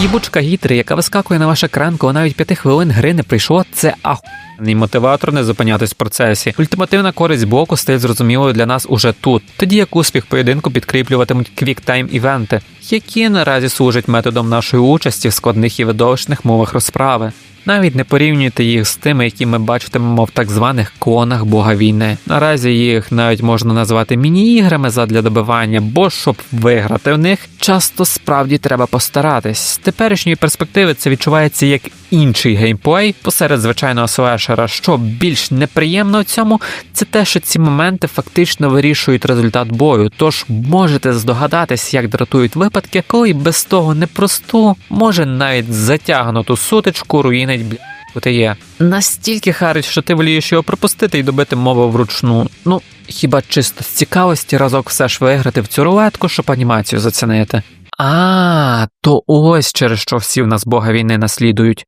їбучка гітри, яка вискакує на ваш екран, коли навіть п'яти хвилин гри не прийшло, це ахуєнний мотиватор не зупинятись в процесі. Ультимативна користь боку стає зрозумілою для нас уже тут, тоді як успіх поєдинку підкріплюватимуть квіктайм івенти, які наразі служать методом нашої участі в складних і видовищних мовах розправи. Навіть не порівнюйте їх з тими, які ми бачитимемо в так званих клонах бога війни. Наразі їх навіть можна назвати міні-іграми задля добивання, бо щоб виграти в них, часто справді треба постаратись. З теперішньої перспективи це відчувається як інший геймплей посеред звичайного слешера. Що більш неприємно в цьому, це те, що ці моменти фактично вирішують результат бою. Тож можете здогадатись, як дратують випадки, коли без того непросту, може навіть затягнуту сутичку руїнить бля. є. Настільки харить, що ти волієш його пропустити і добити мову вручну. Ну, хіба чисто з цікавості разок все ж виграти в цю рулетку, щоб анімацію зацінити. А, то ось через що всі в нас бога війни наслідують.